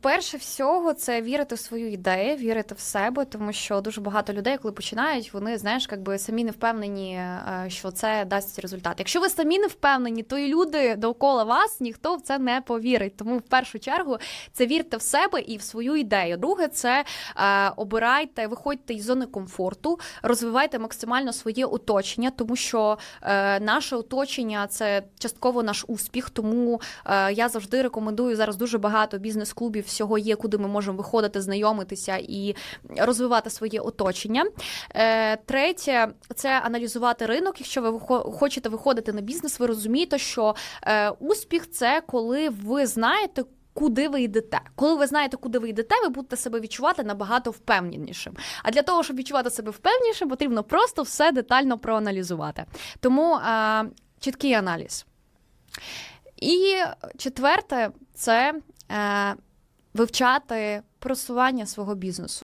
Перше всього, це вірити в свою ідею, вірити в себе, тому що дуже багато людей, коли починають, вони знаєш, якби самі не впевнені, е, що це дасть результат. Якщо ви самі не впевнені, то і люди довкола вас ніхто в це не повірить. Тому в першу чергу це вірте в себе і в свою ідею. Друге, це е, обирайте, виходьте із зони комфорту, розвивайте максимально своє оточення, тому що е, наше оточення це частково наш успіх. Тому е, я завжди рекомендую зараз дуже багато бізнес-клубів всього є, куди ми можемо виходити, знайомитися і розвивати своє оточення. Е, Третє це аналізувати ринок. Якщо ви хочете виходити на бізнес, ви розумієте, що е, успіх це коли ви знаєте. Куди ви йдете? Коли ви знаєте, куди ви йдете, ви будете себе відчувати набагато впевненішим. А для того, щоб відчувати себе впевненішим, потрібно просто все детально проаналізувати. Тому е, чіткий аналіз. І четверте це е, вивчати просування свого бізнесу.